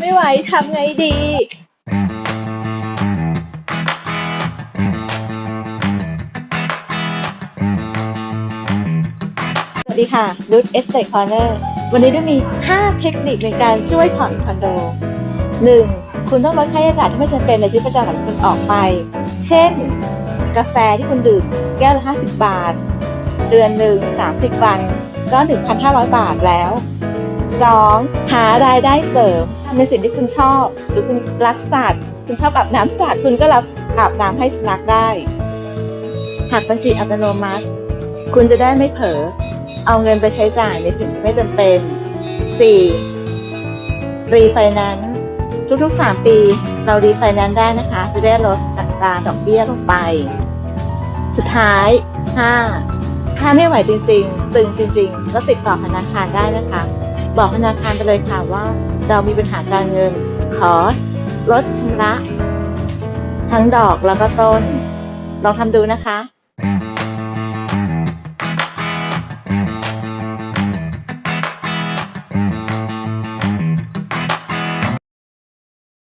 ไม่ไหวทำไงดี สวัสดีค่ะรุดเอสเต c คอร์เนอร์วันนี้ได้มี 5 เทคนิคในการช่วยผ่อนคอนโด 1. คุณต้องลดค่าใช้จ่ายที่ไม่จำเป็นในชีวิตประจำวันของคุณออกไป เช่น กาแฟที่คุณดื่มแก้วละ 50 บาท เดือนหนึ่ง30 วันก็ 1,500 บาทแล้ว 2. หารายได้เสริมทำในสิ่งที่คุณชอบ หรือคุณรักสัตว์คุณชอบอาบน้ำสัตว์คุณก็รับอาบน้ำให้สุนัขได้หักบัญชีอัตโนมัติ คุณจะได้ไม่เผลอเอาเงินไปใช้จ่ายในสิ่งที่ไม่จำเป็น 4. รีไฟแนนซ์ทุกๆ 3 ปี เรารีไฟแนนซ์ได้นะคะ จะได้ลดอัตราดอกเบี้ยลงไป สุดท้าย 5. ถ้าไม่ไหวจริงๆ ตึงจริง ๆ ก็ติดต่อธนาคารได้นะคะ บอกธนาคารไปเลยค่ะว่า เรามีปัญหาการเงิน ขอลดชำระ ทั้งดอกแล้วก็ต้น ลองทำดูนะคะ